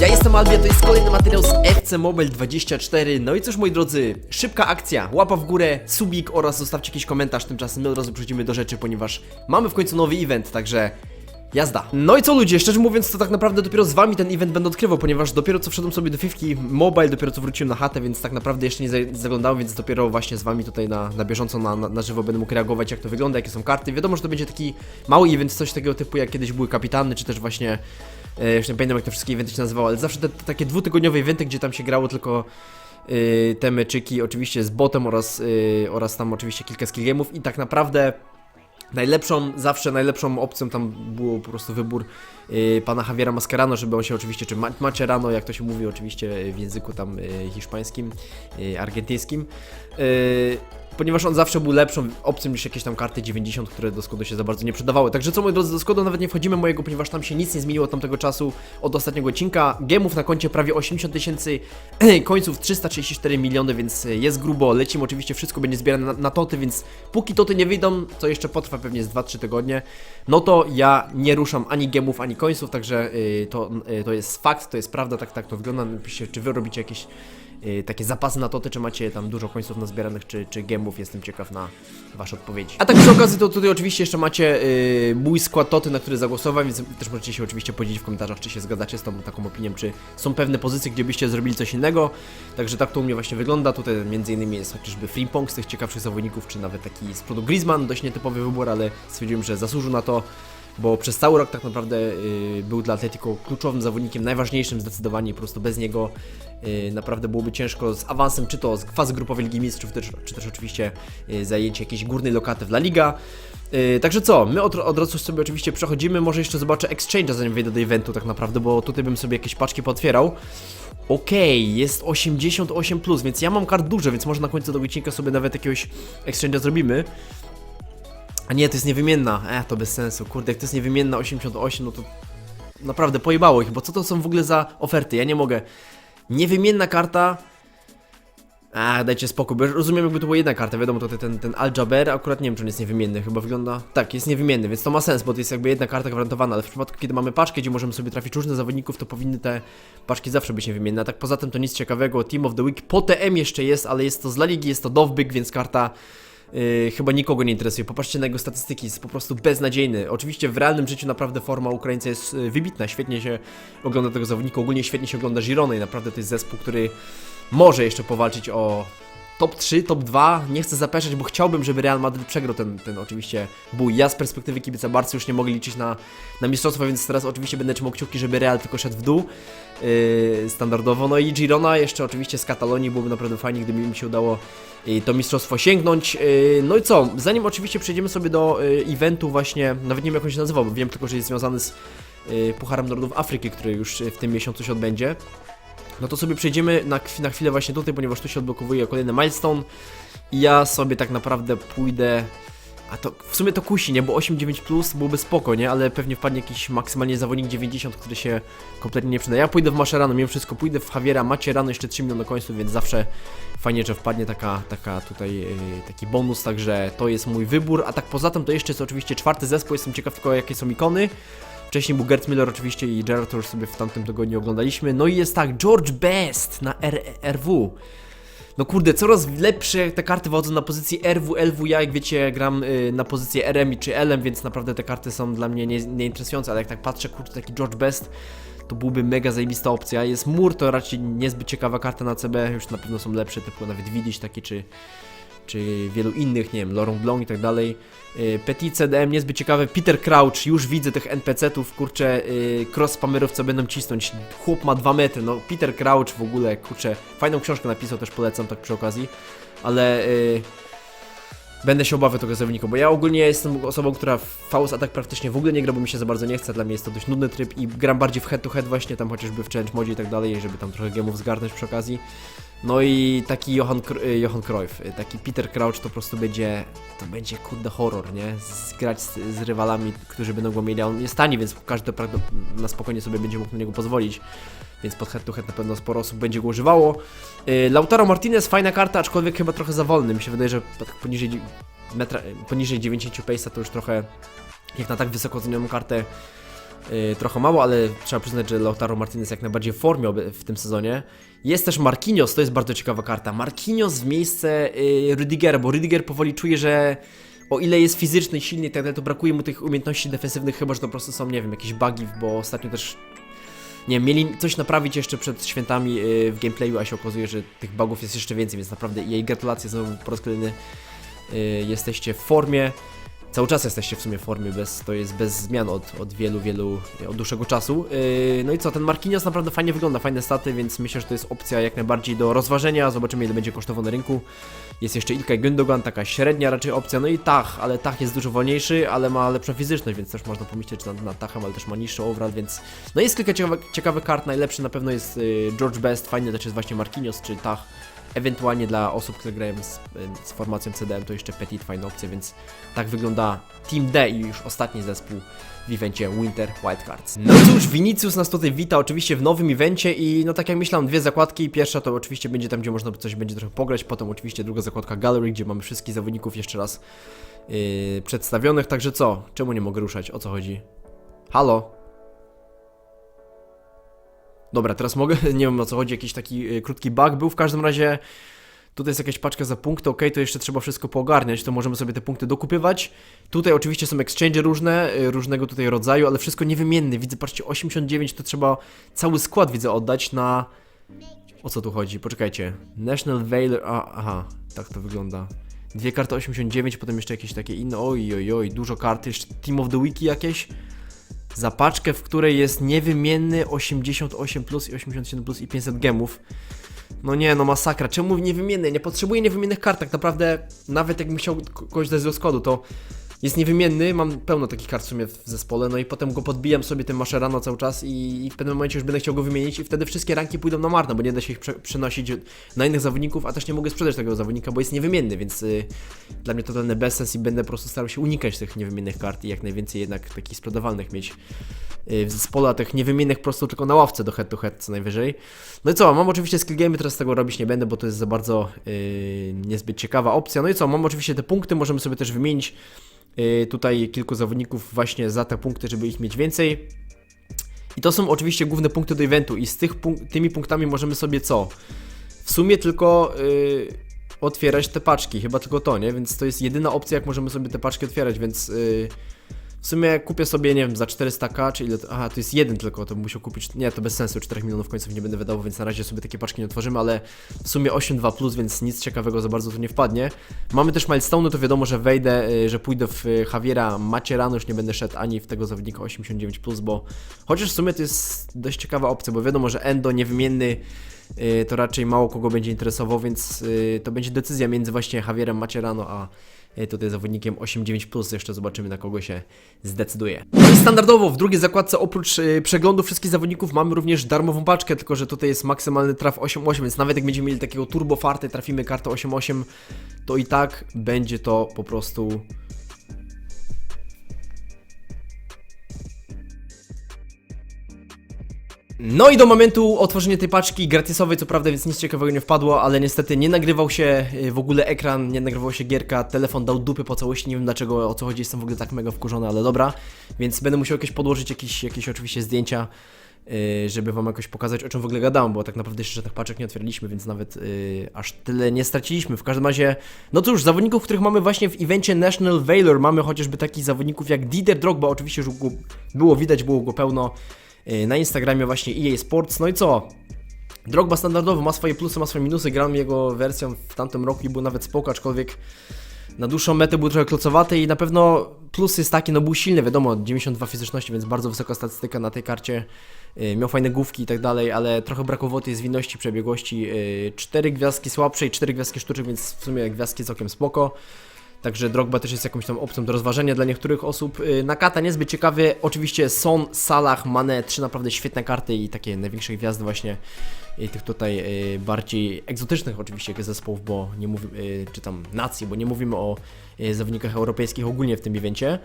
Ja jestem Albia, to jest kolejny materiał z FC Mobile 24 No i cóż moi drodzy, szybka akcja, łapa w górę, subik oraz zostawcie jakiś komentarz. Tymczasem my od razu przechodzimy do rzeczy, ponieważ mamy w końcu nowy event, także jazda. No i co ludzie, szczerze mówiąc to tak naprawdę dopiero z wami ten event będę odkrywał Ponieważ dopiero co wszedłem sobie do Fifki Mobile, dopiero co wróciłem na chatę Więc tak naprawdę jeszcze nie za- zaglądałem, więc dopiero właśnie z wami tutaj na, na bieżąco, na, na, żywo będę mógł reagować jak to wygląda, jakie są karty. Wiadomo, że to będzie taki mały event, coś takiego typu jak kiedyś były kapitany, czy też właśnie Już nie pamiętam jak te wszystkie eventy się nazywały, ale zawsze te, te takie dwutygodniowe eventy, gdzie tam się grało tylko y, te meczyki, oczywiście z botem oraz, y, oraz tam oczywiście kilka skill game'ów. I tak naprawdę najlepszą, zawsze najlepszą opcją tam było po prostu wybór y, pana Javiera Mascherano, żeby on się oczywiście, czy Ma- Macerano, jak to się mówi oczywiście w języku tam y, hiszpańskim, y, argentyńskim, y, ponieważ on zawsze był lepszą opcją niż jakieś tam karty 90, które do Skodu się za bardzo nie przydawały. Także co moi drodzy, do Skodu nawet nie wchodzimy mojego, ponieważ tam się nic nie zmieniło od tamtego czasu, od ostatniego odcinka. Gemów na koncie prawie 80 tysięcy, końców 334 miliony, więc jest grubo. Lecimy oczywiście, wszystko będzie zbierane na, na toty, więc póki toty nie wyjdą, co jeszcze potrwa pewnie z 2-3 tygodnie, no to ja nie ruszam ani gemów, ani końców, także y, to, y, to jest fakt, to jest prawda, tak, tak to wygląda. Napiszcie, czy wy robicie jakieś y, takie zapasy na toty, czy macie tam dużo końców nazbieranych, czy, czy gemów, jestem ciekaw na wasze odpowiedzi. A tak przy okazji, to tutaj oczywiście jeszcze macie y, mój skład toty, na który zagłosowałem, więc też możecie się oczywiście podzielić w komentarzach, czy się zgadzacie z tą taką opinią, czy są pewne pozycje, gdzie byście zrobili coś innego. Także tak to u mnie właśnie wygląda. Tutaj między innymi jest chociażby Frimpong z tych ciekawszych zawodników, czy nawet taki z przodu Griezmann, dość nietypowy wybór, ale stwierdziłem, że zasłużył na to bo przez cały rok tak naprawdę y, był dla Atletico kluczowym zawodnikiem, najważniejszym zdecydowanie, po prostu bez niego y, naprawdę byłoby ciężko z awansem, czy to z fazy grupowej Ligi Mistrzów, czy też, czy też oczywiście y, zajęcie jakiejś górnej lokaty w La Liga. Także co, my od, od razu sobie oczywiście przechodzimy, może jeszcze zobaczę Exchange'a zanim wejdę do eventu tak naprawdę, bo tutaj bym sobie jakieś paczki potwierał. Okej, jest 88+, plus, więc ja mam kart dużo, więc może na końcu tego odcinka sobie nawet jakiegoś Exchange'a zrobimy. A nie, to jest niewymienna. E, to bez sensu. Kurde, jak to jest niewymienna 88, no to naprawdę pojebało ich, bo co to są w ogóle za oferty? Ja nie mogę. Niewymienna karta. A, dajcie spokój, bo rozumiem jakby to była jedna karta, wiadomo, to ten, ten Al-Jaber, akurat nie wiem czy on jest niewymienny, chyba wygląda, tak, jest niewymienny, więc to ma sens, bo to jest jakby jedna karta gwarantowana, ale w przypadku kiedy mamy paczkę, gdzie możemy sobie trafić różnych zawodników, to powinny te paczki zawsze być niewymienne, a tak poza tym to nic ciekawego, Team of the Week po TM jeszcze jest, ale jest to z La Ligi, jest to Dovbyk, więc karta Yy, chyba nikogo nie interesuje. Popatrzcie na jego statystyki, jest po prostu beznadziejny. Oczywiście w realnym życiu naprawdę forma Ukraińca jest yy, wybitna, świetnie się ogląda tego zawodnika, ogólnie świetnie się ogląda Girona i naprawdę to jest zespół, który może jeszcze powalczyć o top 3, top 2. Nie chcę zapeszać, bo chciałbym, żeby Real Madrid przegrał ten, ten oczywiście bój. Ja z perspektywy kibica Barcy już nie mogę liczyć na, na mistrzostwo, więc teraz oczywiście będę trzymał kciuki, żeby Real tylko szedł w dół yy, standardowo. No i Girona jeszcze oczywiście z Katalonii byłoby naprawdę fajnie, gdyby mi się udało yy, to mistrzostwo sięgnąć. Yy, no i co, zanim oczywiście przejdziemy sobie do yy, eventu właśnie, nawet nie wiem jak on się nazywał, bo wiem tylko, że jest związany z Pucharem Narodów Afryki, który już w tym miesiącu się odbędzie. No to sobie przejdziemy na, na chwilę właśnie tutaj, ponieważ tu się odblokowuje kolejny milestone i ja sobie tak naprawdę pójdę... A to w sumie to kusi, nie? Bo 8-9 plus byłoby spoko, nie? Ale pewnie wpadnie jakiś maksymalnie zawodnik 90, który się kompletnie nie przyda. Ja pójdę w Mascherano, mimo wszystko pójdę w Javiera, macie rano jeszcze 3 miliony końców, więc zawsze fajnie, że wpadnie taka, taka tutaj yy, taki bonus, także to jest mój wybór. A tak poza tym to jeszcze jest oczywiście czwarty zespół, jestem ciekaw tylko jakie są ikony. Wcześniej był Gert Miller oczywiście i Gerard już sobie w tamtym tygodniu oglądaliśmy. No i jest tak, George Best na RW. No kurde, coraz lepsze te karty wchodzą na pozycji RW, LW. Ja jak wiecie gram y, na pozycję RM czy LM, więc naprawdę te karty są dla mnie nie, nieinteresujące, ale jak tak patrzę, kurde, taki George Best to byłby mega zajebista opcja. Jest Mur, to raczej niezbyt ciekawa karta na CB, już na pewno są lepsze, typu nawet Widzisz taki czy czy wielu innych, nie wiem, Laurent Blanc i tak dalej. Yy, Petit CDM niezbyt ciekawe. Peter Crouch, już widzę tych NPC-ów, kurczę, cross spamerów, co będą cisnąć. Chłop ma 2 metry, no Peter Crouch w ogóle, kurczę, fajną książkę napisał, też polecam tak przy okazji, ale yy, będę się obawiał tego zawodnika, bo ja ogólnie jestem osobą, która w Faust Attack praktycznie w ogóle nie gra, bo mi się za bardzo nie chce, dla mnie jest to dość nudny tryb i gram bardziej w head to head właśnie, tam chociażby w challenge modzie i tak dalej, żeby tam trochę gemów zgarnąć przy okazji. No i taki Johan, y, Johan Cruyff, y, taki Peter Crouch to po prostu będzie, to będzie kurde horror, nie? Zgrać z, z rywalami, którzy będą go mieli, a on jest tani, więc każdy na spokojnie sobie będzie mógł na niego pozwolić. Więc pod head to head na pewno sporo osób będzie go używało. Y, Lautaro Martinez, fajna karta, aczkolwiek chyba trochę za wolny. Mi się wydaje, że tak poniżej, metra, poniżej 90 pace'a to już trochę jak na tak wysoko ocenioną kartę trochę mało, ale trzeba przyznać, że Lautaro Martinez jak najbardziej w formie w tym sezonie. Jest też Marquinhos, to jest bardzo ciekawa karta. Marquinhos w miejsce yy, Rüdigera, bo Rüdiger powoli czuje, że o ile jest fizyczny, silny i tak dalej, to brakuje mu tych umiejętności defensywnych, chyba że to po prostu są, nie wiem, jakieś bugi, bo ostatnio też nie wiem, mieli coś naprawić jeszcze przed świętami yy, w gameplayu, a się okazuje, że tych bugów jest jeszcze więcej, więc naprawdę jej gratulacje znowu po raz kolejny jesteście w formie. Cały czas jesteście w sumie w formie, bez, to jest bez zmian od, od wielu, wielu, od dłuższego czasu. Yy, no i co, ten Marquinhos naprawdę fajnie wygląda, fajne staty, więc myślę, że to jest opcja jak najbardziej do rozważenia. Zobaczymy ile będzie kosztował na rynku. Jest jeszcze Ilkay Gündogan, taka średnia raczej opcja, no i Tach, ale Tach jest dużo wolniejszy, ale ma lepszą fizyczność, więc też można pomyśleć nad, nad Tachem, ale też ma niższy overall, więc no jest kilka ciekawych, ciekawych kart, najlepszy na pewno jest y, George Best, fajny też jest właśnie Marquinhos czy Tach, ewentualnie dla osób, które grają z, z formacją CDM to jeszcze Petit fajna opcja, więc tak wygląda Team D i już ostatni zespół w evencie Winter Wildcards. No cóż, Vinicius nas tutaj wita oczywiście w nowym evencie i no tak jak myślałem, dwie zakładki. Pierwsza to oczywiście będzie tam, gdzie można coś będzie trochę pograć, potem oczywiście druga zakładka Gallery, gdzie mamy wszystkich zawodników jeszcze raz yy, przedstawionych. Także co? Czemu nie mogę ruszać? O co chodzi? Halo? Dobra, teraz mogę, nie wiem o co chodzi, jakiś taki yy, krótki bug był, w każdym razie tutaj jest jakaś paczka za punkty, ok, to jeszcze trzeba wszystko poogarniać, to możemy sobie te punkty dokupywać. Tutaj oczywiście są exchange różne, y, różnego tutaj rodzaju, ale wszystko niewymienne, widzę, patrzcie, 89 to trzeba cały skład, widzę, oddać na... O co tu chodzi? Poczekajcie. National Valor, aha, tak to wygląda. Dwie karty 89, potem jeszcze jakieś takie inne, oj, oj, oj, dużo kart, jeszcze Team of the Wiki jakieś. Za paczkę, w której jest niewymienny 88 plus i 87 plus i 500 gemów. No nie, no masakra. Czemu niewymienny? Nie potrzebuję niewymiennych kart. Naprawdę, nawet jakbym chciał kogoś dać z rozkładu, to jest niewymienny. Mam pełno takich kart w sumie w zespole, no i potem go podbijam sobie tym Mascherano cały czas i, i w pewnym momencie już będę chciał go wymienić i wtedy wszystkie ranki pójdą na marne, bo nie da się ich prze przenosić na innych zawodników, a też nie mogę sprzedać tego zawodnika, bo jest niewymienny, więc y, dla mnie to totalny bezsens i będę po prostu starał się unikać tych niewymiennych kart i jak najwięcej jednak takich sprzedawalnych mieć y, w zespole, a tych niewymiennych po prostu tylko na ławce do head to head co najwyżej. No i co, mam oczywiście skill game, teraz tego robić nie będę, bo to jest za bardzo yy, niezbyt ciekawa opcja. No i co, mam oczywiście te punkty, możemy sobie też wymienić tutaj kilku zawodników właśnie za te punkty, żeby ich mieć więcej. I to są oczywiście główne punkty do eventu i z tych punk tymi punktami możemy sobie co? W sumie tylko yy, otwierać te paczki, chyba tylko to, nie? Więc to jest jedyna opcja, jak możemy sobie te paczki otwierać, więc yy, w sumie kupię sobie, nie wiem, za 400k, czy ile to... Aha, to jest jeden tylko, to bym musiał kupić... Nie, to bez sensu, 4 milionów końców nie będę wydawał, więc na razie sobie takie paczki nie otworzymy, ale w sumie 8.2+, plus, więc nic ciekawego za bardzo tu nie wpadnie. Mamy też milestone, to wiadomo, że wejdę, y, że pójdę w y, Javiera Macierano, już nie będę szedł ani w tego zawodnika 89+, plus, bo chociaż w sumie to jest dość ciekawa opcja, bo wiadomo, że Endo niewymienny y, to raczej mało kogo będzie interesował, więc to będzie decyzja między właśnie Javierem Macierano a tutaj zawodnikiem 8-9+, jeszcze zobaczymy na kogo się zdecyduje. No standardowo w drugiej zakładce oprócz y, przeglądu wszystkich zawodników mamy również darmową paczkę, tylko że tutaj jest maksymalny traf 8-8, więc nawet jak będziemy mieli takiego turbo farty, trafimy kartę 8-8, to i tak będzie to po prostu No i do momentu otworzenia tej paczki gratisowej, co prawda, więc nic ciekawego nie wpadło, ale niestety nie nagrywał się y, w ogóle ekran, nie nagrywał się gierka, telefon dał dupy po całości, nie wiem dlaczego, o co chodzi, jestem w ogóle tak mega wkurzony, ale dobra, więc będę musiał jakieś podłożyć jakieś, jakieś oczywiście zdjęcia, y, żeby wam jakoś pokazać, o czym w ogóle gadałem, bo tak naprawdę jeszcze żadnych paczek nie otwieraliśmy, więc nawet y, aż tyle nie straciliśmy. W każdym razie, no cóż, zawodników, których mamy właśnie w evencie National Valor, mamy chociażby takich zawodników jak Dider Drogba, oczywiście już było widać, było go pełno, na Instagramie właśnie EA Sports. No i co? Drogba standardowo ma swoje plusy, ma swoje minusy. Grałem jego wersją w tamtym roku i był nawet spoko, aczkolwiek na dłuższą metę był trochę klocowaty i na pewno plus jest taki, no był silny, wiadomo, 92 fizyczności, więc bardzo wysoka statystyka na tej karcie. Yy, miał fajne główki i tak dalej, ale trochę brakowało tej zwinności, przebiegłości. Yy, cztery gwiazdki słabszej, cztery gwiazdki sztuczek, więc w sumie gwiazdki całkiem spoko. Także Drogba też jest jakąś tam opcją do rozważenia dla niektórych osób. Yy, Nakata niezbyt ciekawy, oczywiście Son, Salah, Mane, trzy naprawdę świetne karty i takie największe gwiazdy właśnie yy, tych tutaj yy, bardziej egzotycznych oczywiście zespołów, bo nie mówimy, czy tam nacji, bo nie mówimy o zawodnikach europejskich ogólnie w tym evencie.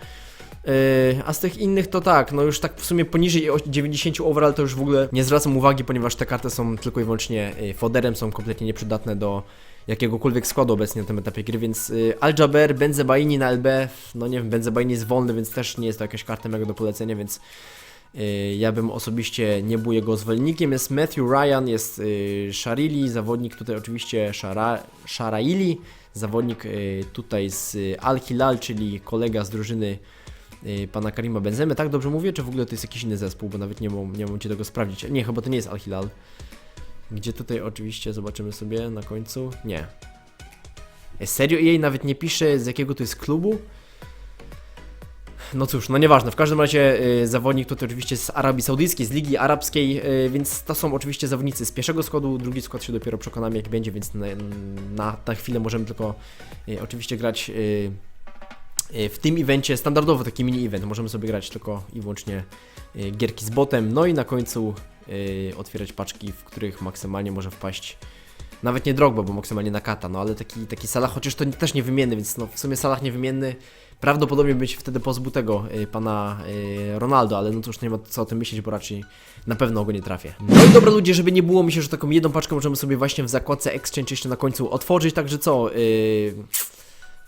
A z tych innych to tak, no już tak w sumie poniżej o- 90 overall to już w ogóle nie zwracam uwagi, ponieważ te karty są tylko i wyłącznie foderem, są kompletnie nieprzydatne do jakiegokolwiek składu obecnie na tym etapie gry, więc yy, Al-Jaber, Benzebaini na LB, no nie wiem, Benzebaini jest wolny, więc też nie jest to jakaś karta mega do polecenia, więc Y, Ja bym osobiście nie był jego zwolennikiem. Jest Matthew Ryan, jest y, Sharili, zawodnik tutaj oczywiście Shara, Sharaili, zawodnik y, tutaj z y, Al Hilal, czyli kolega z drużyny y, pana Karima Benzemy. Tak dobrze mówię, czy w ogóle to jest jakiś inny zespół, bo nawet nie mam, nie mam cię tego sprawdzić. Nie, chyba to nie jest Al Hilal. Gdzie tutaj oczywiście zobaczymy sobie na końcu? Nie. Serio jej nawet nie pisze z jakiego to jest klubu? No cóż, no nieważne. W każdym razie y, zawodnik tutaj oczywiście z Arabii Saudyjskiej, z Ligi Arabskiej, y, więc to są oczywiście zawodnicy z pierwszego składu. Drugi skład się dopiero przekonamy jak będzie, więc na, na, na chwilę możemy tylko y, oczywiście grać y, y, w tym evencie standardowo taki mini event. Możemy sobie grać tylko i wyłącznie y, gierki z botem. No i na końcu y, otwierać paczki, w których maksymalnie może wpaść nawet nie Drogba, bo maksymalnie na kata, no ale taki, taki Salah, chociaż to też niewymienny, więc no w sumie Salah niewymienny. Prawdopodobnie by się wtedy pozbył tego y, pana y, Ronaldo, ale no to już nie ma co o tym myśleć, bo raczej na pewno go nie trafię. No i dobra ludzie, żeby nie było, myślę, że taką jedną paczkę możemy sobie właśnie w zakładce Exchange jeszcze na końcu otworzyć, także co, y,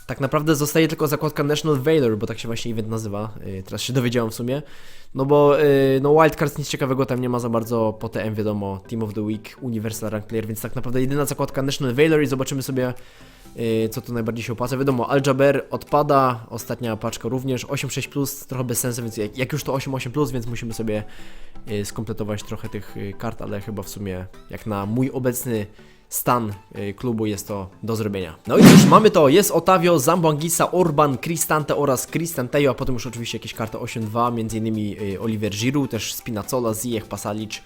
tak naprawdę zostaje tylko zakładka National Valor, bo tak się właśnie event nazywa, y, teraz się dowiedziałem w sumie. No bo y, no Wildcards nic ciekawego tam nie ma za bardzo, po TM wiadomo, Team of the Week, Universal Rank Player, więc tak naprawdę jedyna zakładka National Valor i zobaczymy sobie y, co tu najbardziej się opłaca. Wiadomo, Aljaber odpada, ostatnia paczka również, 8.6+, plus, trochę bez sensu, więc jak, jak już to 8.8+, plus, więc musimy sobie skompletować trochę tych kart, ale chyba w sumie jak na mój obecny stan y, klubu jest to do zrobienia. No i cóż, mamy to, jest Otavio, Zamboangisa, Orban, Cristante oraz Cristantejo, a potem już oczywiście jakieś karty 8-2, między innymi y, Oliver Giroud, też Spinazzola, Ziyech, Pasalic,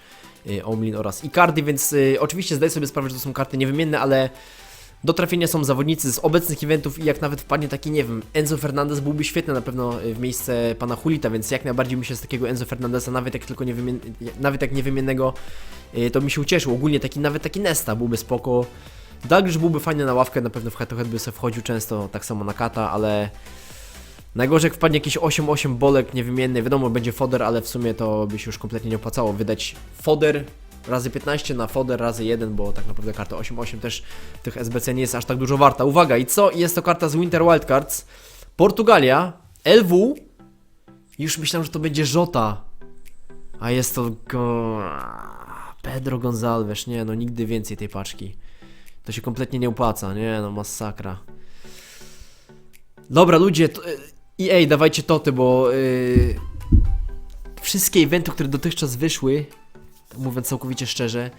y, Omlin oraz Icardi, więc oczywiście zdaję sobie sprawę, że to są karty niewymienne, ale do trafienia są zawodnicy z obecnych eventów i jak nawet wpadnie taki, nie wiem, Enzo Fernandez byłby świetny na pewno w miejsce pana Hulita, więc jak najbardziej mi się z takiego Enzo Fernandeza, nawet jak tylko niewymien... nawet jak niewymiennego, to mi się ucieszył. Ogólnie taki, nawet taki Nesta byłby spoko. Dalglish byłby fajny na ławkę, na pewno w head by sobie wchodził często, tak samo na kata, ale najgorzej jak wpadnie jakiś 8-8 bolek niewymienny, wiadomo będzie foder, ale w sumie to by się już kompletnie nie opłacało wydać foder razy 15 na foder razy 1, bo tak naprawdę karta 8-8 też tych SBC nie jest aż tak dużo warta. Uwaga, i co? Jest to karta z Winter Wildcards. Portugalia, LW. Już myślałem, że to będzie Żota. A jest to. Pedro Gonzalves. Nie no, nigdy więcej tej paczki. To się kompletnie nie opłaca, nie no, masakra. Dobra, ludzie, to, y, EA, dawajcie toty, bo yy, wszystkie eventy, które dotychczas wyszły, mówiąc całkowicie szczerze,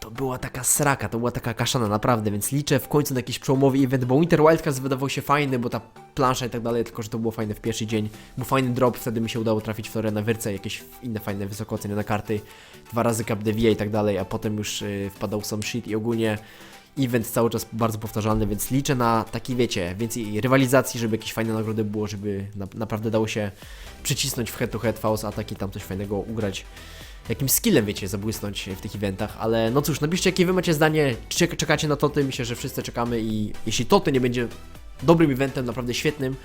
to była taka sraka, to była taka kaszana, naprawdę, więc liczę w końcu na jakiś przełomowy event, bo Winter Wildcards wydawał się fajny, bo ta plansza i tak dalej, tylko że to było fajne w pierwszy dzień, był fajny drop, wtedy mi się udało trafić w Florę na Wyrce, jakieś inne fajne, wysoko ocenione karty, dwa razy Cup DVA i tak dalej, a potem już yy, wpadał some shit i ogólnie event cały czas bardzo powtarzalny, więc liczę na taki, wiecie, więcej rywalizacji, żeby jakieś fajne nagrody było, żeby na, naprawdę dało się przycisnąć w head to head, faust ataki, tam coś fajnego ugrać. Jakimś skillem, wiecie, zabłysnąć w tych eventach, ale no cóż, napiszcie jakie wy macie zdanie, czy czekacie na toty, myślę, że wszyscy czekamy i jeśli toty nie będzie dobrym eventem, naprawdę świetnym,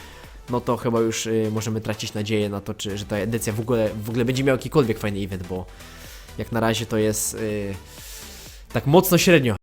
no to chyba już y, możemy tracić nadzieję na to, czy, że ta edycja w ogóle, w ogóle będzie miała jakikolwiek fajny event, bo jak na razie to jest y, tak mocno średnio.